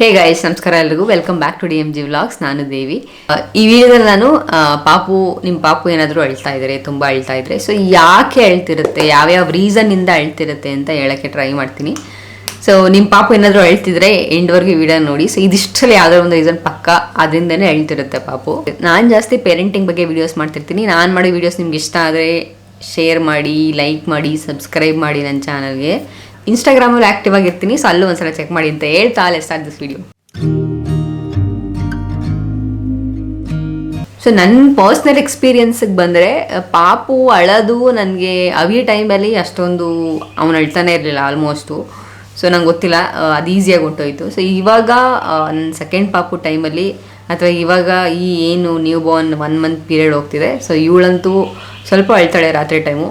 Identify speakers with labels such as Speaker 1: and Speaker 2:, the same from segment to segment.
Speaker 1: ಹೇ guys ನಮಸ್ಕಾರ ಎಲ್ರಿಗೂ. Welcome back to D M G vlogs ನಾನು ದೇವಿ. ಈ ವಿಡಿಯೋದಲ್ಲಿ ನಾನು ಪಾಪು ನಿಮ್ಮ ಪಾಪು ಏನಾದರೂ ಅಳ್ತಾ ಇದ್ದಾರೆ ತುಂಬ ಅಳ್ತಾ ಇದ್ರೆ ಸೊ ಯಾಕೆ ಅಳ್ತಿರುತ್ತೆ, ಯಾವ್ಯಾವ ರೀಸನ್ನಿಂದ ಅಳ್ತಿರುತ್ತೆ ಅಂತ ಹೇಳೋಕ್ಕೆ ಟ್ರೈ ಮಾಡ್ತೀನಿ. ಸೊ ನಿಮ್ಮ ಪಾಪು ಏನಾದರೂ ಅಳ್ತಿದ್ರೆ ಎಂಡ್ವರೆಗೂ ವಿಡಿಯೋ ನೋಡಿ. ಸೊ ಇದಿಷ್ಟಲ್ಲಿ ಯಾವುದೋ ಒಂದು ರೀಸನ್ ಪಕ್ಕ, ಅದರಿಂದನೇ ಅಳ್ತಿರುತ್ತೆ ಪಾಪು. ನಾನು ಜಾಸ್ತಿ ಪೇರೆಂಟಿಂಗ್ ಬಗ್ಗೆ ವಿಡಿಯೋಸ್ ಮಾಡ್ತಿರ್ತೀನಿ. ನಾನು ಮಾಡೋ ವಿಡಿಯೋಸ್ ನಿಮ್ಗೆ ಇಷ್ಟ ಆದರೆ ಶೇರ್ ಮಾಡಿ ಲೈಕ್ ಮಾಡಿ ಸಬ್ಸ್ಕ್ರೈಬ್ ಮಾಡಿ ನನ್ನ ಚಾನಲ್ಗೆ ಇನ್ಸ್ಟಾಗ್ರಾಮಲ್ಲಿ ಆಕ್ಟಿವ್ ಆಗಿರ್ತೀನಿ ಸೊ ಅಲ್ಲೂ ಒಂದ್ಸಲ ಚೆಕ್ ಮಾಡಿ ಅಂತ ಹೇಳ್ತಾ ಸ್ಟಾರ್ಟ್ ದಿಸ್ ವಿಡಿಯೋ ಸೊ ನನ್ನ ಪರ್ಸ್ನಲ್ ಎಕ್ಸ್ಪೀರಿಯನ್ಸಿಗೆ ಬಂದರೆ ಪಾಪು ಅಳೋದು ನನಗೆ ಅವಿ ಟೈಮಲ್ಲಿ ಅಷ್ಟೊಂದು ಅವನು ಅಳ್ತಾನೆ ಇರಲಿಲ್ಲ ಆಲ್ಮೋಸ್ಟು ಸೊ ನಂಗೆ ಗೊತ್ತಿಲ್ಲ ಅದು ಈಸಿಯಾಗಿ ಹೊಂಟೋಯ್ತು ಸೊ ಇವಾಗ ನನ್ನ ಸೆಕೆಂಡ್ ಪಾಪು ಟೈಮಲ್ಲಿ ಅಥವಾ ಇವಾಗ ಈ ಏನು new born one month period ಹೋಗ್ತಿದೆ ಸೊ ಇವಳಂತೂ ಸ್ವಲ್ಪ ಅಳ್ತಾಳೆ ರಾತ್ರಿ ಟೈಮು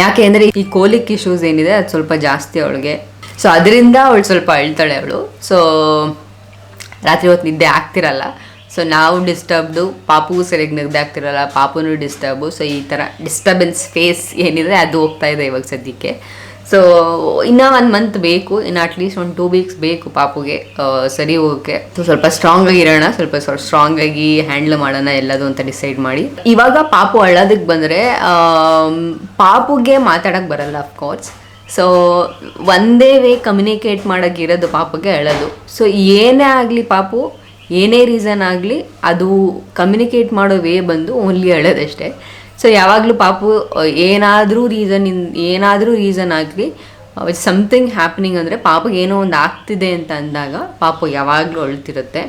Speaker 1: ಯಾಕೆ ಅಂದರೆ ಈ ಕೋಲಿಕ್ ಇಶ್ಯೂಸ್ ಏನಿದೆ, ಅದು ಸ್ವಲ್ಪ ಜಾಸ್ತಿ ಅವಳಿಗೆ. ಸೊ ಅದರಿಂದ ಅವಳು ಸ್ವಲ್ಪ ಅಳ್ತಾಳೆ ಅವಳು. ಸೊ ರಾತ್ರಿ ಹೊತ್ತು ನಿದ್ದೆ ಆಗ್ತಿರಲ್ಲ. ಸೊ ನಾವು ಡಿಸ್ಟರ್ಬ್ಡು ಪಾಪು ಸರಿಯಾಗಿ ನಿದ್ದೆ ಆಗ್ತಿರಲ್ಲ, ಪಾಪುನು ಡಿಸ್ಟರ್ಬು ಸೊ ಈ ಥರ ಡಿಸ್ಟರ್ಬೆನ್ಸ್ ಫೇಸ್ ಏನಿದೆ, ಅದು ಹೋಗ್ತಾ ಇದೆ ಇವಾಗ ಸದ್ಯಕ್ಕೆ. ಸೊ ಇನ್ನೂ ಒಂದು ಮಂತ್ ಬೇಕು, ಇನ್ನು ಅಟ್ಲೀಸ್ಟ್ ಒಂದು ಟೂ ವೀಕ್ಸ್ ಬೇಕು ಪಾಪುಗೆ ಸರಿ ಹೋಗೋಕ್ಕೆ. ಸೊ ಸ್ವಲ್ಪ ಸ್ಟ್ರಾಂಗ್ ಇರೋಣ, ಸ್ವಲ್ಪ ಸ್ವಲ್ಪ ಸ್ಟ್ರಾಂಗ್ ಆಗಿ ಹ್ಯಾಂಡಲ್ ಮಾಡೋಣ ಎಲ್ಲದು ಅಂತ ಡಿಸೈಡ್ ಮಾಡಿ. ಇವಾಗ ಪಾಪು ಅಳ್ಳೋದಕ್ಕೆ ಬಂದರೆ ಪಾಪುಗೆ ಮಾತಾಡೋಕ್ಕೆ ಬರಲ್ಲ ಅಫ್ಕೋರ್ಸ್ ಸೊ ಒಂದೇ ವೇ ಕಮ್ಯುನಿಕೇಟ್ ಮಾಡೋಕ್ಕಿರೋದು ಪಾಪುಗೆ ಅಳೋದು ಸೊ ಏನೇ ಆಗಲಿ ಪಾಪು, ಏನೇ ರೀಸನ್ ಆಗಲಿ ಅದು ಕಮ್ಯುನಿಕೇಟ್ ಮಾಡೋ ವೇ ಬಂದು ಓನ್ಲಿ ಅಳೋದಷ್ಟೇ ಸೊ ಯಾವಾಗಲೂ ಪಾಪು ಏನಾದರೂ ರೀಸನ್ ಇನ್, ಏನಾದರೂ ರೀಸನ್ ಆಗಲಿ ಸಮಥಿಂಗ್ ಹ್ಯಾಪನಿಂಗ್ ಅಂದರೆ ಪಾಪಗೆ ಏನೋ ಒಂದು ಆಗ್ತಿದೆ ಅಂತ ಅಂದಾಗ ಪಾಪು ಯಾವಾಗಲೂ ಅಳ್ತಿರುತ್ತೆ.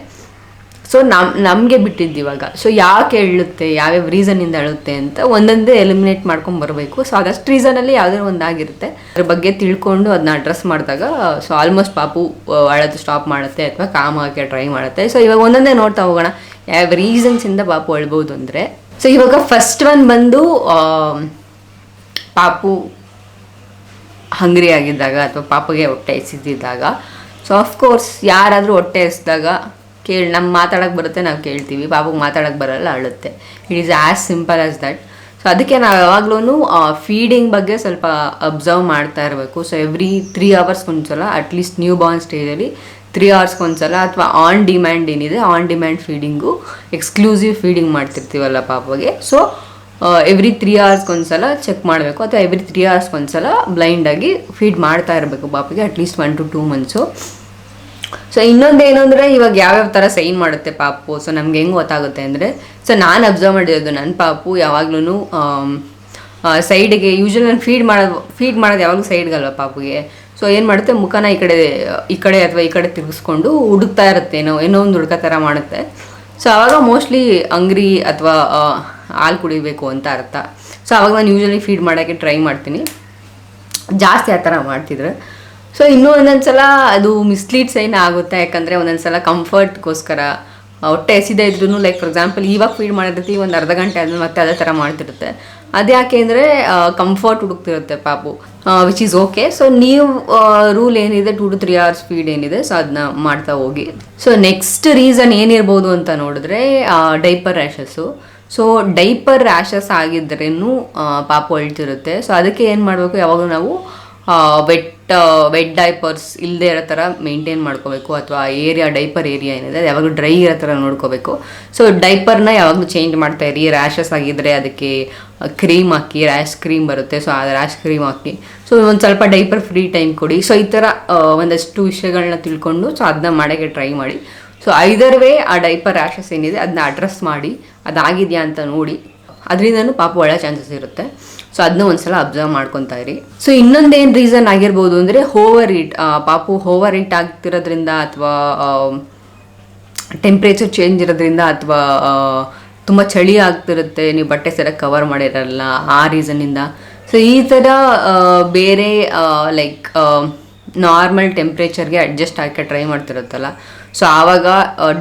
Speaker 1: ಸೊ ನಮ್ಮ ನಮಗೆ ಬಿಟ್ಟಿದ್ದು ಇವಾಗ. ಸೊ ಯಾಕೆ ಹೇಳುತ್ತೆ ಯಾವ್ಯಾವ ರೀಸನಿಂದ ಅಳುತ್ತೆ ಅಂತ ಒಂದೊಂದೇ ಎಲಿಮಿನೇಟ್ ಮಾಡ್ಕೊಂಡು ಬರಬೇಕು. ಸೊ ಅದಷ್ಟು ರೀಸನಲ್ಲಿ ಯಾವುದಾದ್ರು ಒಂದಾಗಿರುತ್ತೆ ಅದ್ರ ಬಗ್ಗೆ ತಿಳ್ಕೊಂಡು ಅದನ್ನ ಅಡ್ರೆಸ್ ಮಾಡಿದಾಗ ಸೊ ಆಲ್ಮೋಸ್ಟ್ ಪಾಪು ಅಳೋದು ಸ್ಟಾಪ್ ಮಾಡುತ್ತೆ ಅಥವಾ ಕಾಮ್ ಹಾಕಿ ಟ್ರೈ ಮಾಡುತ್ತೆ. ಸೊ ಇವಾಗ ಒಂದೊಂದೇ ನೋಡ್ತಾ ಹೋಗೋಣ. ಯಾವ ರೀಸನ್ಸಿಂದ ಪಾಪು ಅಳ್ಬೋದು ಅಂದರೆ. ಸೊ ಇವಾಗ ಫಸ್ಟ್ ಒನ್ ಬಂದು ಪಾಪು ಹಂಗ್ರಿ ಆಗಿದ್ದಾಗ ಅಥವಾ ಪಾಪಗೆ ಹೊಟ್ಟೆ ಎಸಿದ್ದಾಗ ಸೊ ಅಫ್ಕೋರ್ಸ್ ಯಾರಾದರೂ ಹೊಟ್ಟೆ ಎಸ್ದಾಗ ಕೇಳಿ ನಮ್ಗೆ ಮಾತಾಡೋಕ್ಕೆ ಬರುತ್ತೆ, ನಾವು ಕೇಳ್ತೀವಿ. ಪಾಪಗೆ ಮಾತಾಡೋಕ್ಕೆ ಬರಲ್ಲ, ಅಳುತ್ತೆ. It is as simple as that so ಅದಕ್ಕೆ ನಾವು ಯಾವಾಗ್ಲೂ ಫೀಡಿಂಗ್ ಬಗ್ಗೆ ಸ್ವಲ್ಪ ಅಬ್ಸರ್ವ್ ಮಾಡ್ತಾ ಇರಬೇಕು. ಸೊ ಎವ್ರಿ ತ್ರೀ ಅವರ್ಸ್ಗೆ ಒಂದ್ಸಲ ಅಟ್ಲೀಸ್ಟ್ ನ್ಯೂ ಬಾರ್ನ್ ಸ್ಟೇಜಲ್ಲಿ ತ್ರೀ ಅವರ್ಸ್ಗೆ ಒಂದ್ಸಲ, ಅಥವಾ ಆನ್ ಡಿಮ್ಯಾಂಡ್ ಏನಿದೆ on demand feeding exclusive feeding ಮಾಡ್ತಿರ್ತೀವಲ್ಲ ಪಾಪಗೆ ಸೊ ಎವ್ರಿ ತ್ರೀ ಅವರ್ಸ್ಗೆ ಒಂದ್ಸಲ ಚೆಕ್ ಮಾಡಬೇಕು. ಅಥವಾ ಎವ್ರಿ ತ್ರೀ ಅವರ್ಸ್ಗೆ ಒಂದ್ಸಲ ಬ್ಲೈಂಡಾಗಿ ಫೀಡ್ ಮಾಡ್ತಾ ಇರಬೇಕು ಪಾಪಿಗೆ at least one to two months so ಇನ್ನೊಂದು ಏನು ಅಂದರೆ ಇವಾಗ ಯಾವ್ಯಾವ ಥರ ಸೈನ್ ಮಾಡುತ್ತೆ ಪಾಪು? ಸೊ ನಮ್ಗೆ ಹೆಂಗೆ ಗೊತ್ತಾಗುತ್ತೆ ಅಂದರೆ ಸೊ ನಾನು ಅಬ್ಸರ್ವ್ ಮಾಡಿರೋದು ನನ್ನ ಪಾಪು ಯಾವಾಗ್ಲೂ ಸೈಡ್ಗೆ ಯೂಶ್ವಲ್ ನಾನು ಫೀಡ್ ಮಾಡೋದು ಫೀಡ್ ಮಾಡೋದು ಯಾವಾಗಲೂ ಸೈಡ್ಗಲ್ವ ಪಾಪುಗೆ? ಸೊ ಏನು ಮಾಡುತ್ತೆ? ಮುಖನ ಈ ಕಡೆ ಈ ಕಡೆ ಅಥವಾ ಈ ಕಡೆ ತಿರುಗಿಸ್ಕೊಂಡು ಹುಡುಕ್ತಾ ಇರುತ್ತೆ, ಏನೋ ಏನೋ ಒಂದು ಹುಡುಕ ಥರ ಮಾಡುತ್ತೆ. ಸೊ ಆವಾಗ ಮೋಸ್ಟ್ಲಿ ಅಂಗ್ರಿ ಅಥವಾ ಹಾಲು ಕುಡಿಬೇಕು ಅಂತ ಅರ್ಥ. ಸೊ ಆವಾಗ ನಾನು ಯೂಶ್ವಲಿ ಫೀಡ್ ಮಾಡೋಕ್ಕೆ ಟ್ರೈ ಮಾಡ್ತೀನಿ. ಜಾಸ್ತಿ ಆ ಥರ ಮಾಡ್ತಿದ್ರೆ. ಸೊ ಇನ್ನೂ ಒಂದೊಂದ್ಸಲ ಅದು ಮಿಸ್ಲೀಡ್ ಸೈನ್ ಆಗುತ್ತೆ, ಯಾಕಂದರೆ ಒಂದೊಂದ್ಸಲ ಕಂಫರ್ಟ್ಗೋಸ್ಕರ ಹೊಟ್ಟೆ ಎಸಿದೆ ಇದ್ರೂ ಲೈಕ್ ಫಾರ್ ಎಕ್ಸಾಂಪಲ್ ಇವಾಗ ಫೀಡ್ ಮಾಡಿರ್ತೀವಿ, ಒಂದು ಅರ್ಧ ಗಂಟೆ ಆದ್ಮೇಲೆ ಮತ್ತೆ ಅದೇ ಥರ ಮಾಡ್ತಿರುತ್ತೆ. ಅದ್ಯಾಕೆ ಅಂದರೆ ಕಂಫರ್ಟ್ ಹುಡುಕ್ತಿರುತ್ತೆ ಪಾಪು ವಿಚ್ ಈಸ್ ಓಕೆ ಸೊ ನೀವು ರೂಲ್ ಏನಿದೆ two to three hours feed ಏನಿದೆ ಸೊ ಅದನ್ನ ಮಾಡ್ತಾ ಹೋಗಿ. ಸೊ ನೆಕ್ಸ್ಟ್ ರೀಸನ್ ಏನಿರ್ಬೋದು ಅಂತ ನೋಡಿದ್ರೆ diaper rashes so diaper rashes ಆಗಿದ್ರೇನು ಪಾಪು ಅಳ್ತಿರುತ್ತೆ. ಸೊ ಅದಕ್ಕೆ ಏನು ಮಾಡಬೇಕು, ಯಾವಾಗಲೂ ನಾವು ವೆಟ್ ವೆಟ್ ಡೈಪರ್ಸ್ ಇಲ್ಲದೆ ಇರೋ ಥರ ಮೇಂಟೈನ್ ಮಾಡ್ಕೋಬೇಕು ಅಥವಾ ಏರಿಯಾ ಡೈಪರ್ ಏರಿಯಾ ಏನಿದೆ ಅದು ಯಾವಾಗಲೂ ಡ್ರೈ ಇರೋ ಥರ ನೋಡ್ಕೋಬೇಕು. ಸೊ ಡೈಪರ್ನ ಯಾವಾಗಲೂ ಚೇಂಜ್ ಮಾಡ್ತಾ ಇರಿ. ರ್ಯಾಷಸ್ ಆಗಿದ್ದರೆ ಅದಕ್ಕೆ ಕ್ರೀಮ್ ಹಾಕಿ ರ್ಯಾಶ್ ಕ್ರೀಮ್ ಬರುತ್ತೆ. ಸೊ ಆ ರ್ಯಾಶ್ ಕ್ರೀಮ್ ಹಾಕಿ. ಸೊ ಒಂದು ಸ್ವಲ್ಪ ಡೈಪರ್ ಫ್ರೀ ಟೈಮ್ ಕೊಡಿ. ಸೊ ಈ ಥರ ಒಂದಷ್ಟು ವಿಷಯಗಳನ್ನ ತಿಳ್ಕೊಂಡು ಸೊ ಅದನ್ನ ಮಾಡೋಕ್ಕೆ ಟ್ರೈ ಮಾಡಿ. ಸೊ ಐದರ್ ವೇ ಆ ಡೈಪರ್ ರ್ಯಾಷಸ್ ಏನಿದೆ ಅದನ್ನ ಅಡ್ರೆಸ್ ಮಾಡಿ. ಅದಾಗಿದೆಯಾ ಅಂತ ನೋಡಿ. ಅದರಿಂದನೂ ಪಾಪ ಒಳ್ಳೆ ಚಾನ್ಸಸ್ ಇರುತ್ತೆ. ಸೊ ಅದನ್ನ ಒಂದ್ಸಲ ಅಬ್ಸರ್ವ್ ಮಾಡ್ಕೊತಾ ಇರಿ. ಸೊ ಇನ್ನೊಂದೇನು ರೀಸನ್ ಆಗಿರ್ಬೋದು ಅಂದರೆ ಹೋವರ್ ಈಟ್ ಪಾಪು ಹೋವರ್ ಈಟ್ ಆಗ್ತಿರೋದ್ರಿಂದ ಅಥವಾ ಟೆಂಪ್ರೇಚರ್ ಚೇಂಜ್ ಇರೋದ್ರಿಂದ ಅಥವಾ ತುಂಬ ಚಳಿ ಆಗ್ತಿರುತ್ತೆ, ನೀವು ಬಟ್ಟೆ ಸರಿಯಾಗಿ ಕವರ್ ಮಾಡಿರಲ್ಲ ಆ ರೀಸನ್ನಿಂದ ಸೊ ಈ ಥರ ಬೇರೆ ಲೈಕ್ ನಾರ್ಮಲ್ ಟೆಂಪ್ರೇಚರ್ಗೆ ಅಡ್ಜಸ್ಟ್ ಆಗೋಕ್ಕೆ ಟ್ರೈ ಮಾಡ್ತಿರುತ್ತಲ್ಲ. ಸೊ ಆವಾಗ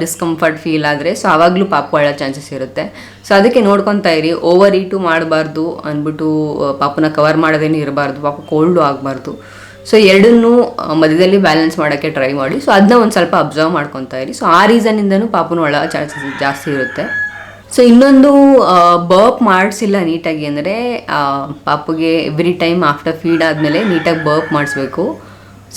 Speaker 1: ಡಿಸ್ಕಂಫರ್ಟ್ ಫೀಲ್ ಆದರೆ ಸೊ ಆವಾಗಲೂ ಪಾಪು ಅಳ್ಳೋ ಚಾನ್ಸಸ್ ಇರುತ್ತೆ. ಸೊ ಅದಕ್ಕೆ ನೋಡ್ಕೊತಾ ಇರಿ. ಓವರ್ ಈಟು ಮಾಡಬಾರ್ದು ಅಂದ್ಬಿಟ್ಟು ಪಾಪನ ಕವರ್ ಮಾಡೋದೇನು ಇರಬಾರ್ದು. ಪಾಪ ಕೋಲ್ಡು ಆಗಬಾರ್ದು. ಸೊ ಎರಡನ್ನೂ ಮಧ್ಯದಲ್ಲಿ ಬ್ಯಾಲೆನ್ಸ್ ಮಾಡೋಕ್ಕೆ ಟ್ರೈ ಮಾಡಿ. ಸೊ ಅದನ್ನ ಒಂದು ಸ್ವಲ್ಪ ಅಬ್ಸರ್ವ್ ಮಾಡ್ಕೊತಾ ಇರಿ. ಸೊ ಆ ರೀಸನಿಂದನೂ ಪಾಪನ ಒಳ ಚಾನ್ಸಸ್ ಜಾಸ್ತಿ ಇರುತ್ತೆ. ಸೊ ಇನ್ನೊಂದು ಬರ್ಪ್ ಮಾಡಿಸಿಲ್ಲ ನೀಟಾಗಿ ಅಂದರೆ ಪಾಪುಗೆ ಎವ್ರಿ ಟೈಮ್ ಆಫ್ಟರ್ ಫೀಡ್ ಆದಮೇಲೆ ನೀಟಾಗಿ ಬರ್ಪ್ ಮಾಡಿಸ್ಬೇಕು.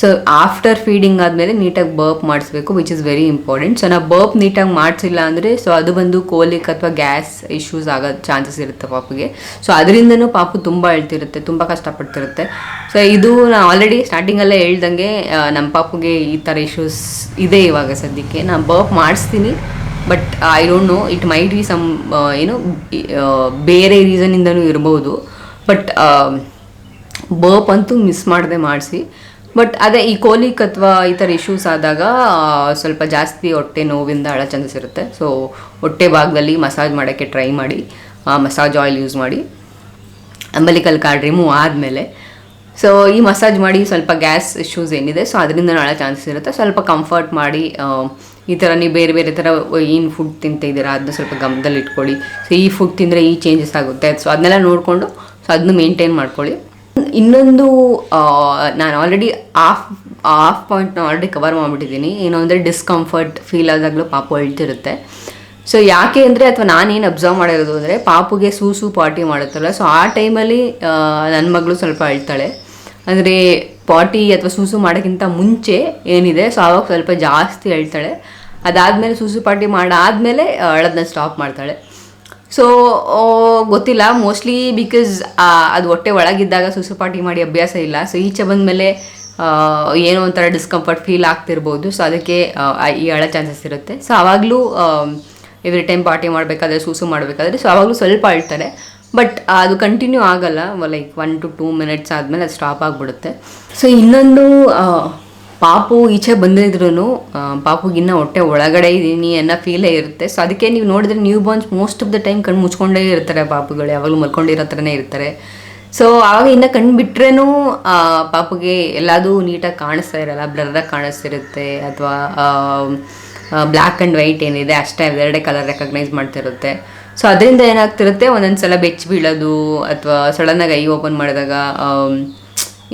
Speaker 1: ಸೊ ಆಫ್ಟರ್ ಫೀಡಿಂಗ್ ಆದಮೇಲೆ ನೀಟಾಗಿ ಬರ್ಪ್ ಮಾಡಿಸ್ಬೇಕು which is very important so ನಾವು ಬರ್ಪ್ ನೀಟಾಗಿ ಮಾಡಿಸಿಲ್ಲ ಅಂದರೆ ಸೊ ಅದು ಬಂದು ಕೋಲಿಕ್ ಅಥವಾ ಗ್ಯಾಸ್ ಇಶ್ಯೂಸ್ ಆಗೋ ಚಾನ್ಸಸ್ ಇರುತ್ತೆ ಪಾಪುಗೆ. ಸೊ ಅದರಿಂದನೂ ಪಾಪು ತುಂಬ ಹೇಳ್ತಿರುತ್ತೆ ತುಂಬ ಕಷ್ಟಪಡ್ತಿರುತ್ತೆ. ಸೊ ಇದು ನಾನು ಆಲ್ರೆಡಿ ಸ್ಟಾರ್ಟಿಂಗಲ್ಲೇ ಹೇಳ್ದಂಗೆ ನಮ್ಮ ಪಾಪುಗೆ ಈ ಥರ ಇಶ್ಯೂಸ್ ಇದೆ ಇವಾಗ ಸದ್ಯಕ್ಕೆ. ನಾನು ಬರ್ಪ್ ಮಾಡಿಸ್ತೀನಿ but I don't know it might be some ಏನು ಬೇರೆ ರೀಸನಿಂದನೂ ಇರ್ಬೋದು. ಬಟ್ ಬರ್ಪ್ ಅಂತೂ ಮಿಸ್ ಮಾಡದೆ ಮಾಡಿಸಿ. ಬಟ್ ಅದೇ ಈ ಕೋಲಿಕ್ ಅಥವಾ ಈ ಥರ ಇಶ್ಯೂಸ್ ಆದಾಗ ಸ್ವಲ್ಪ ಜಾಸ್ತಿ ಹೊಟ್ಟೆ ನೋವಿಂದ ಅಳ ಚಾನ್ಸಸ್ ಇರುತ್ತೆ ಸೊ ಹೊಟ್ಟೆ ಭಾಗದಲ್ಲಿ ಮಸಾಜ್ ಮಾಡೋಕ್ಕೆ ಟ್ರೈ ಮಾಡಿ ಮಸಾಜ್ ಆಯಿಲ್ ಯೂಸ್ ಮಾಡಿ. ಅಂಬಲಿಕಲ್ ಕಾರ್ಡ್ ರಿಮೂವ್ ಆದಮೇಲೆ ಸೊ ಈ ಮಸಾಜ್ ಮಾಡಿ ಸ್ವಲ್ಪ ಗ್ಯಾಸ್ ಇಶ್ಯೂಸ್ ಏನಿದೆ ಸೊ ಅದರಿಂದ ನಾಳೆ ಚಾನ್ಸಸ್ ಇರುತ್ತೆ ಸ್ವಲ್ಪ ಕಂಫರ್ಟ್ ಮಾಡಿ ಈ ಥರ ನೀವು ಬೇರೆ ಬೇರೆ ಥರ ಏನು ಫುಡ್ ತಿಂತಿದ್ದೀರಾ ಅದನ್ನ ಸ್ವಲ್ಪ ಗಮನದಲ್ಲಿ ಇಟ್ಕೊಳ್ಳಿ ಸೊ ಈ ಫುಡ್ ತಿಂದರೆ ಈ ಚೇಂಜಸ್ ಆಗುತ್ತೆ. ಸೊ ಅದನ್ನೆಲ್ಲ ನೋಡಿಕೊಂಡು ಸೊ ಅದನ್ನು ಮೇಂಟೈನ್ ಮಾಡ್ಕೊಳ್ಳಿ. ಇನ್ನೊಂದು ನಾನು ಆಲ್ರೆಡಿ ಆಫ್ ಆಫ್ ಪಾಯಿಂಟ್ನ ಆಲ್ರೆಡಿ ಕವರ್ ಮಾಡಿಬಿಟ್ಟಿದ್ದೀನಿ. ಏನು ಅಂದರೆ ಡಿಸ್ಕಂಫರ್ಟ್ ಫೀಲ್ ಆದಾಗಲೂ ಪಾಪು ಅಳ್ತಿರುತ್ತೆ. ಸೊ ಯಾಕೆ ಅಂದರೆ ಅಥವಾ ನಾನೇನು ಅಬ್ಸರ್ವ್ ಮಾಡಿರೋದು ಅಂದರೆ ಪಾಪುಗೆ ಸೂಸು ಪಾಟಿ ಮಾಡುತ್ತಲ್ಲ. ಸೊ ಆ ಟೈಮಲ್ಲಿ ನನ್ನ ಮಗಳು ಸ್ವಲ್ಪ ಅಳ್ತಾಳೆ. ಅಂದರೆ ಪಾಟಿ ಅಥವಾ ಸೂಸು ಮಾಡೋಕ್ಕಿಂತ ಮುಂಚೆ ಏನಿದೆ ಸೊ ಆವಾಗ ಸ್ವಲ್ಪ ಜಾಸ್ತಿ ಅಳ್ತಾಳೆ. ಅದಾದಮೇಲೆ ಸೂಸು ಪಾಟಿ ಮಾಡಾದಮೇಲೆ ಅಳೋದನ್ನ ಸ್ಟಾಪ್ ಮಾಡ್ತಾಳೆ. ಸೊ ಗೊತ್ತಿಲ್ಲ. ಮೋಸ್ಟ್ಲಿ ಬಿಕಾಸ್ ಅದು ಹೊಟ್ಟೆ ಒಳಗಿದ್ದಾಗ ಸುಸುಪಾಟಿ ಮಾಡಿ ಅಭ್ಯಾಸ ಇಲ್ಲ. ಸೊ ಈಚೆ ಬಂದಮೇಲೆ ಏನೋ ಒಂಥರ ಡಿಸ್ಕಂಫರ್ಟ್ ಫೀಲ್ ಆಗ್ತಿರ್ಬೋದು. ಸೊ ಅದಕ್ಕೆ ಈ ಅಳ ಚಾನ್ಸಸ್ ಇರುತ್ತೆ. ಸೊ ಆವಾಗಲೂ ಎವ್ರಿ ಟೈಮ್ ಪಾರ್ಟಿ ಮಾಡಬೇಕಾದ್ರೆ, ಸೂಸು ಮಾಡಬೇಕಾದ್ರೆ ಸೊ ಆವಾಗಲೂ ಸ್ವಲ್ಪ ಅಳ್ತಾರೆ. ಬಟ್ ಅದು ಕಂಟಿನ್ಯೂ ಆಗಲ್ಲ. Like one to two minutes ಆದಮೇಲೆ ಅದು ಸ್ಟಾಪ್ ಆಗಿಬಿಡುತ್ತೆ. ಸೊ ಇನ್ನೊಂದು ಪಾಪು ಈಚೆ ಬಂದಿದ್ರು ಪಾಪುಗಿನ್ನ ಹೊಟ್ಟೆ ಒಳಗಡೆ ಇದ್ದೀನಿ ಅನ್ನೋ ಫೀಲೇ ಇರುತ್ತೆ. ಸೊ ಅದಕ್ಕೆ ನೀವು ನೋಡಿದ್ರೆ new borns most of the time ಕಣ್ಣು ಮುಚ್ಕೊಂಡೇ ಇರ್ತಾರೆ ಪಾಪುಗಳು, ಯಾವಾಗಲೂ ಮಲ್ಕೊಂಡಿರೋ ಥರನೇ ಇರ್ತಾರೆ. ಸೊ ಆವಾಗ ಇನ್ನು ಕಣ್ಣು ಬಿಟ್ರೇನು ಪಾಪುಗೆ ಎಲ್ಲದೂ ನೀಟಾಗಿ ಕಾಣಿಸ್ತಾ ಇರಲ್ಲ ಬ್ಲರ್ರಾಗಿ ಕಾಣಿಸ್ತಿರುತ್ತೆ ಅಥವಾ ಬ್ಲ್ಯಾಕ್ ಆ್ಯಂಡ್ ವೈಟ್ ಏನಿದೆ, ಅಷ್ಟೇ ಎರಡೇ ಕಲರ್ ರೆಕಗ್ನೈಸ್ ಮಾಡ್ತಿರುತ್ತೆ. ಸೊ ಅದರಿಂದ ಏನಾಗ್ತಿರುತ್ತೆ ಒಂದೊಂದು ಸಲ ಬೆಚ್ಚ ಬೀಳೋದು ಅಥವಾ ಸಡನ್ನಾಗಿ ಐ ಓಪನ್ ಮಾಡಿದಾಗ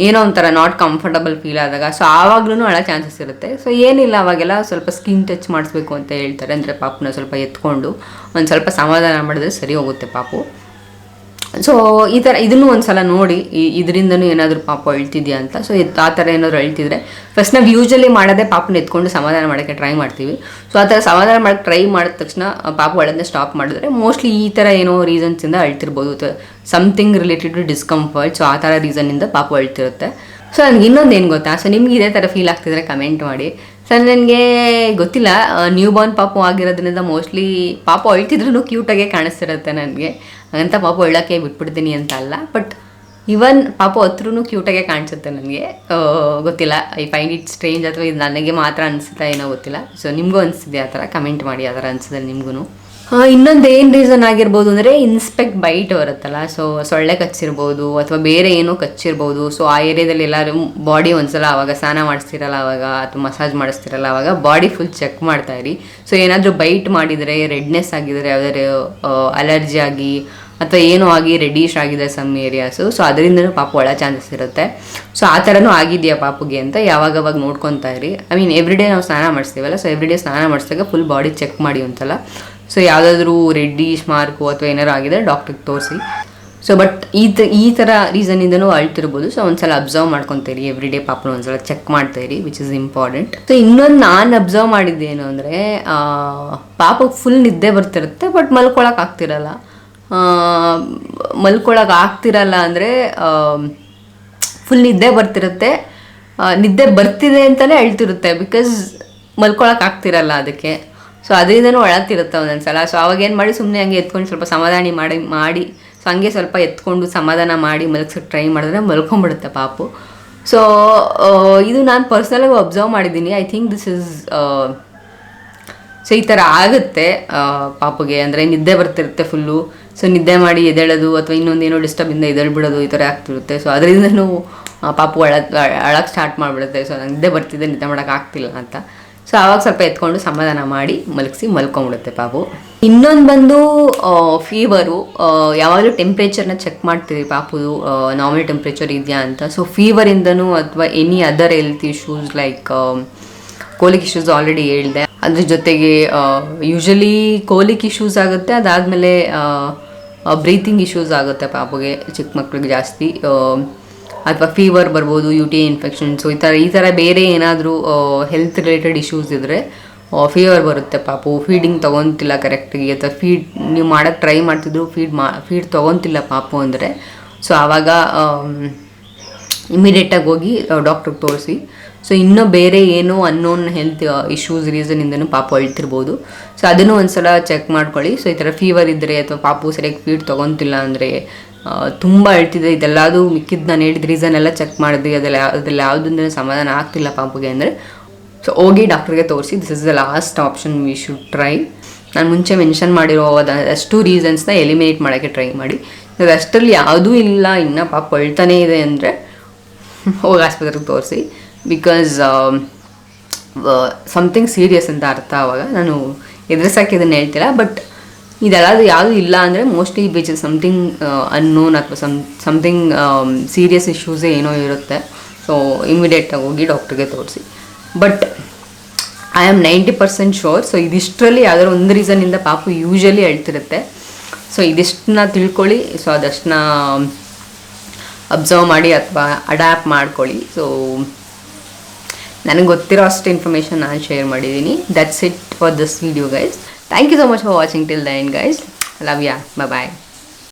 Speaker 1: ಏನೋ ಒಂಥರ ನಾಟ್ ಕಂಫರ್ಟಬಲ್ ಫೀಲ್ ಆದಾಗ. ಸೊ ಆವಾಗ್ಲೂ ಅಳೋ ಚಾನ್ಸಸ್ ಇರುತ್ತೆ. ಸೊ ಏನಿಲ್ಲ, ಅವಾಗೆಲ್ಲ ಸ್ವಲ್ಪ ಸ್ಕಿನ್ ಟಚ್ ಮಾಡಿಸ್ಬೇಕು ಅಂತ ಹೇಳ್ತಾರೆ. ಅಂದರೆ ಪಾಪನ ಸ್ವಲ್ಪ ಎತ್ಕೊಂಡು ಒಂದು ಸ್ವಲ್ಪ ಸಮಾಧಾನ ಮಾಡಿದ್ರೆ ಸರಿ ಹೋಗುತ್ತೆ ಪಾಪು. ಸೊ ಈ ಥರ ಇದನ್ನು ಒಂದ್ಸಲ ನೋಡಿ ಇದರಿಂದನೂ ಏನಾದರೂ ಪಾಪ ಅಳ್ತಿದ್ಯಾ ಅಂತ. ಸೊ ಆ ಥರ ಏನಾದರೂ ಅಳ್ತಿದ್ರೆ ಫಸ್ಟ್ ನಾವು ಯೂಶಲಿ ಮಾಡೋದೇ ಪಾಪನ ಎತ್ಕೊಂಡು ಸಮಾಧಾನ ಮಾಡೋಕ್ಕೆ ಟ್ರೈ ಮಾಡ್ತೀವಿ. ಸೊ ಆ ಥರ ಸಮಾಧಾನ ಮಾಡೋಕ್ಕೆ ಟ್ರೈ ಮಾಡಿದ ತಕ್ಷಣ ಪಾಪ ಸ್ಟಾಪ್ ಮಾಡಿದ್ರೆ ಮೋಸ್ಟ್ಲಿ ಈ ಥರ ಏನೋ ರೀಸನ್ಸಿಂದ ಅಳ್ತಿರ್ಬೋದು. Something related to discomfort so ಆ ಥರ ರೀಸನ್ನಿಂದ ಪಾಪ ಅಳ್ತಿರುತ್ತೆ. ಸೊ ನನಗೆ ಇನ್ನೊಂದು ಏನು ಗೊತ್ತಾ? ಸೊ ನಿಮ್ಗೆ ಇದೇ ಥರ ಫೀಲ್ ಆಗ್ತಿದ್ರೆ ಕಮೆಂಟ್ ಮಾಡಿ. ಸೊ ನನಗೆ ಗೊತ್ತಿಲ್ಲ ನ್ಯೂ ಬಾರ್ನ್ ಪಾಪು ಆಗಿರೋದ್ರಿಂದ ಮೋಸ್ಟ್ಲಿ ಪಾಪು ಅಳ್ತಿದ್ರು ಕ್ಯೂಟಾಗೆ ಕಾಣಿಸ್ತಿರುತ್ತೆ ನನಗೆ. ಹಾಗಂತ ಪಾಪು ಅಳ್ಳೋಕ್ಕೆ ಬಿಟ್ಬಿಡ್ತೀನಿ ಅಂತ ಅಲ್ಲ ಬಟ್ ಇವನ್ ಪಾಪು ಹತ್ರೂ ಕ್ಯೂಟಾಗೆ ಕಾಣಿಸುತ್ತೆ ನನಗೆ. ಗೊತ್ತಿಲ್ಲ ಐ ಫೈಂಡ್ ಇಟ್ ಸ್ಟ್ರೇಂಜ್ ಅಥವಾ ಇದು ನನಗೆ ಮಾತ್ರ ಅನಿಸುತ್ತಾ ಏನೋ ಗೊತ್ತಿಲ್ಲ. ಸೊ ನಿಮಗೂ ಅನಿಸಿದೆ ಆ ಥರ? ಕಮೆಂಟ್ ಮಾಡಿ ಆ ಥರ ಅನಿಸಿದೆ ನಿಮಗೂ ಇನ್ನೊಂದು ಏನು ರೀಸನ್ ಆಗಿರ್ಬೋದು ಅಂದರೆ ಇನ್ಸ್ಪೆಕ್ಟ್ ಬೈಟ್ ಬರುತ್ತಲ್ಲ ಸೊ ಸೊಳ್ಳೆ ಕಚ್ಚಿರ್ಬೋದು ಅಥವಾ ಬೇರೆ ಏನೋ ಕಚ್ಚಿರ್ಬೋದು ಸೊ ಆ ಏರಿಯಾದಲ್ಲಿ ಎಲ್ಲರೂ ಬಾಡಿ ಒಂದ್ಸಲ ಆವಾಗ ಸ್ನಾನ ಮಾಡಿಸ್ತಿರಲ್ಲ ಆವಾಗ ಅಥವಾ ಮಸಾಜ್ ಮಾಡಿಸ್ತಿರಲ್ಲ ಅವಾಗ ಬಾಡಿ ಫುಲ್ ಚೆಕ್ ಮಾಡ್ತಾ ಇರಿ. ಸೊ ಏನಾದರೂ ಬೈಟ್ ಮಾಡಿದರೆ ರೆಡ್ನೆಸ್ ಆಗಿದರೆ, ಯಾವುದಾದ್ರು ಅಲರ್ಜಿ ಆಗಿ ಅಥವಾ ಏನೂ ಆಗಿ ರೆಡಿಶ್ ಆಗಿದೆ ಸಮ್ ಏರಿಯಾಸು ಸೊ ಅದರಿಂದನೂ ಪಾಪ ಒಳ ಚಾನ್ಸಸ್ ಇರುತ್ತೆ. ಸೊ ಆ ಥರನೂ ಆಗಿದೆಯಾ ಪಾಪುಗೆ ಅಂತ ಯಾವಾಗ ಅವಾಗ ನೋಡ್ಕೊತಾ ಇರಿ. ಐ ಮೀನ್ ಎವ್ರಿಡೇ ನಾವು ಸ್ನಾನ ಮಾಡಿಸ್ತೀವಲ್ಲ ಸೊ ಎವ್ರಿಡೇ ಸ್ನಾನ ಮಾಡಿಸಿದಾಗ ಫುಲ್ ಬಾಡಿ ಚೆಕ್ ಮಾಡಿ ಒಂದ್ಸಲ ಸೊ ಯಾವುದಾದ್ರೂ ರೆಡ್ಡಿಶ್ ಮಾರ್ಕು ಅಥವಾ ಏನಾರು ಆಗಿದೆ ಡಾಕ್ಟ್ರಿಗೆ ತೋರಿಸಿ. ಸೊ ಬಟ್ ಈ ತ, ಈ ಥರ ರೀಸನಿಂದನೂ ಅಳ್ತಿರ್ಬೋದು. ಸೊ ಒಂದ್ಸಲ ಅಬ್ಸರ್ವ್ ಮಾಡ್ಕೊತೀರಿ ಎವ್ರಿ ಡೇ ಪಾಪನ ಒಂದ್ಸಲ ಚೆಕ್ ಮಾಡ್ತಾಯಿರಿ ವಿಚ್ ಇಸ್ ಇಂಪಾರ್ಟೆಂಟ್ ಸೊ ಇನ್ನೊಂದು ನಾನು ಅಬ್ಸರ್ವ್ ಮಾಡಿದ್ದೇನು ಅಂದರೆ ಪಾಪಕ್ಕೆ ಫುಲ್ ನಿದ್ದೆ ಬರ್ತಿರುತ್ತೆ ಬಟ್ ಮಲ್ಕೊಳಕ್ಕೆ ಆಗ್ತಿರಲ್ಲ. ಮಲ್ಕೊಳಕ್ಕೆ ಆಗ್ತಿರಲ್ಲ ಅಂದರೆ ಫುಲ್ ನಿದ್ದೆ ಬರ್ತಿರುತ್ತೆ. ನಿದ್ದೆ ಬರ್ತಿದೆ ಅಂತಲೇ ಅಳ್ತಿರುತ್ತೆ ಬಿಕಾಸ್ ಮಲ್ಕೊಳಕ್ಕೆ ಆಗ್ತಿರಲ್ಲ ಅದಕ್ಕೆ. ಸೊ ಅದರಿಂದನೂ ಅಳತ್ತಿರುತ್ತೆ ಒಂದೊಂದ್ಸಲ. ಸೊ ಅವಾಗ ಏನು ಮಾಡಿ ಸುಮ್ಮನೆ ಹಂಗೆ ಎತ್ಕೊಂಡು ಸ್ವಲ್ಪ ಸಮಾಧಾನ ಮಾಡಿ ಮಾಡಿ ಸೊ ಹಂಗೆ ಸ್ವಲ್ಪ ಎತ್ಕೊಂಡು ಸಮಾಧಾನ ಮಾಡಿ ಮಲಗ್ಸೋಕ್ಕೆ ಟ್ರೈ ಮಾಡಿದ್ರೆ ಮಲ್ಕೊಂಬಿಡುತ್ತೆ ಪಾಪು. ಸೊ ಇದು ನಾನು ಪರ್ಸ್ನಲಾಗಿ ಅಬ್ಸರ್ವ್ ಮಾಡಿದ್ದೀನಿ. I think this is so, ಈ ಥರ ಆಗುತ್ತೆ ಪಾಪುಗೆ. ಅಂದರೆ ನಿದ್ದೆ ಬರ್ತಿರುತ್ತೆ ಫುಲ್ಲು ಸೊ ನಿದ್ದೆ ಮಾಡಿ ಎದ್ದೇಳೋದು ಅಥವಾ ಇನ್ನೊಂದೇನೋ ಡಿಸ್ಟರ್ಬಿಂದ ಎದ್ದೇಳ್ಬಿಡೋದು ಈ ಥರ ಆಗ್ತಿರುತ್ತೆ. ಸೊ ಅದರಿಂದನೂ ಪಾಪು ಅಳ ಅಳಕ್ಕೆ ಸ್ಟಾರ್ಟ್ ಮಾಡಿಬಿಡುತ್ತೆ. ಸೊ ನಿದ್ದೆ ಬರ್ತಿದೆ, ನಿದ್ದೆ ಮಾಡೋಕ್ಕಾಗ್ತಿಲ್ಲ ಅಂತ. ಸೊ ಆವಾಗ ಸ್ವಲ್ಪ ಎತ್ಕೊಂಡು ಸಮಾಧಾನ ಮಾಡಿ ಮಲಗಿಸಿ ಮಲ್ಕೊಂಡ್ಬಿಡುತ್ತೆ ಪಾಪು. ಇನ್ನೊಂದು ಬಂದು ಫೀವರು ಯಾವಾಗಲೂ ಟೆಂಪ್ರೇಚರ್ನ ಚೆಕ್ ಮಾಡ್ತೀವಿ ಪಾಪುದು ನಾರ್ಮಲ್ ಟೆಂಪ್ರೇಚರ್ ಇದೆಯಾ ಅಂತ. ಸೊ ಫೀವರಿಂದನೂ ಅಥವಾ any other health issues like colic issues already ಹೇಳಿದೆ. ಅದ್ರ ಜೊತೆಗೆ ಯೂಶಲಿ ಕೋಲಿಕ್ ಇಶ್ಯೂಸ್ ಆಗುತ್ತೆ. ಅದಾದಮೇಲೆ ಬ್ರೀತಿಂಗ್ ಇಶ್ಯೂಸ್ ಆಗುತ್ತೆ ಪಾಪಗೆ, ಚಿಕ್ಕ ಮಕ್ಳಿಗೆ ಜಾಸ್ತಿ. ಅಥವಾ ಫೀವರ್ ಬರ್ಬೋದು ಯು ಟಿ ಇನ್ಫೆಕ್ಷನ್ಸು ಈ ಥರ ಈ ಥರ ಬೇರೆ ಏನಾದರೂ ಹೆಲ್ತ್ ರಿಲೇಟೆಡ್ ಇಶ್ಯೂಸ್ ಇದ್ದರೆ ಫೀವರ್ ಬರುತ್ತೆ ಪಾಪು. ಫೀಡಿಂಗ್ ತೊಗೊತಿಲ್ಲ ಕರೆಕ್ಟಾಗಿ ಅಥವಾ ಫೀಡ್ ನೀವು ಮಾಡೋಕ್ಕೆ ಟ್ರೈ ಮಾಡ್ತಿದ್ರು ಫೀಡ್ ಮಾ ಫೀಡ್ ತೊಗೊತಿಲ್ಲ ಪಾಪು ಅಂದರೆ ಸೊ ಆವಾಗ ಇಮಿಡಿಯೇಟಾಗಿ ಹೋಗಿ ಡಾಕ್ಟ್ರಿಗೆ ತೋರಿಸಿ. ಸೊ ಇನ್ನೂ ಬೇರೆ ಏನೋ ಅನ್ನೋನ್ ಹೆಲ್ತ್ ಇಶ್ಯೂಸ್ ರೀಸನಿಂದನೂ ಪಾಪು ಅಳ್ತಿರ್ಬೋದು. ಸೊ ಅದನ್ನು ಒಂದ್ಸಲ ಚೆಕ್ ಮಾಡ್ಕೊಳ್ಳಿ. ಸೊ ಈ ಥರ ಫೀವರ್ ಇದ್ದರೆ ಅಥವಾ ಪಾಪು ಸರಿಯಾಗಿ ಫೀಡ್ ತೊಗೊತಿಲ್ಲ ಅಂದರೆ ತುಂಬ ಅಳ್ತಿದೆ. ಇದೆಲ್ಲದು ಮಿಕ್ಕಿದ್ದು ನಾನು ಹೇಳಿದ ರೀಸನ್ ಎಲ್ಲ ಚೆಕ್ ಮಾಡಿದ್ವಿ ಅದೆಲ್ಲ ಅದೆಲ್ಲ ಯಾವುದರಿಂದ ಸಮಾಧಾನ ಆಗ್ತಿಲ್ಲ ಪಾಪುಗೆ ಅಂದರೆ. ಸೊ ಹೋಗಿ ಡಾಕ್ಟ್ರಿಗೆ ತೋರಿಸಿ this is the last option we should try ನಾನು ಮುಂಚೆ ಮೆನ್ಷನ್ ಮಾಡಿರೋ ಅಷ್ಟು ರೀಸನ್ಸ್ನ ಎಲಿಮಿನೇಟ್ ಮಾಡೋಕ್ಕೆ ಟ್ರೈ ಮಾಡಿ. ಅಷ್ಟರಲ್ಲಿ ಯಾವುದೂ ಇಲ್ಲ, ಇನ್ನು ಪಾಪ ಅಳ್ತಾನೇ ಇದೆ ಅಂದರೆ, ಹೋಗಿ ಆಸ್ಪತ್ರೆಗೆ ತೋರಿಸಿ. ಬಿಕಾಸ್ ಸಮಥಿಂಗ್ ಸೀರಿಯಸ್ ಅಂತ ಅರ್ಥ ಆವಾಗ ನಾನು ಎದುರಿಸೋಕೆ ಇದನ್ನು ಹೇಳ್ತಿಲ್ಲ ಬಟ್ ಇದೆಲ್ಲ ಯಾವುದು ಇಲ್ಲ ಅಂದರೆ ಮೋಸ್ಟ್ಲಿ ಇಸ್ ಸಮಥಿಂಗ್ ಅನ್ನೋನ್ ಅಥವಾ ಸಮ್ ಸಮಥಿಂಗ್ ಸೀರಿಯಸ್ ಇಶ್ಯೂಸೇ ಏನೋ ಇರುತ್ತೆ. ಸೊ ಇಮಿಡಿಯೇಟಾಗಿ ಹೋಗಿ ಡಾಕ್ಟ್ರಿಗೆ ತೋರಿಸಿ. But I am ninety percent sure so ಇದಿಷ್ಟರಲ್ಲಿ ಯಾವ್ದಾದ್ರು ಒಂದು ರೀಸನಿಂದ ಪಾಪು ಯೂಶಲಿ ಹೇಳ್ತಿರುತ್ತೆ. ಸೊ ಇದಿಷ್ಟನ್ನ ತಿಳ್ಕೊಳ್ಳಿ ಸೊ ಅದಷ್ಟನ್ನ ಅಬ್ಸರ್ವ್ ಮಾಡಿ ಅಥವಾ ಅಡ್ಯಾಪ್ಟ್ ಮಾಡ್ಕೊಳ್ಳಿ. ಸೊ ನನಗೆ ಗೊತ್ತಿರೋ ಅಷ್ಟು ಇನ್ಫಾರ್ಮೇಷನ್ ನಾನು ಶೇರ್ ಮಾಡಿದ್ದೀನಿ that's it for this video guys thank you so much for watching till the end guys love ya bye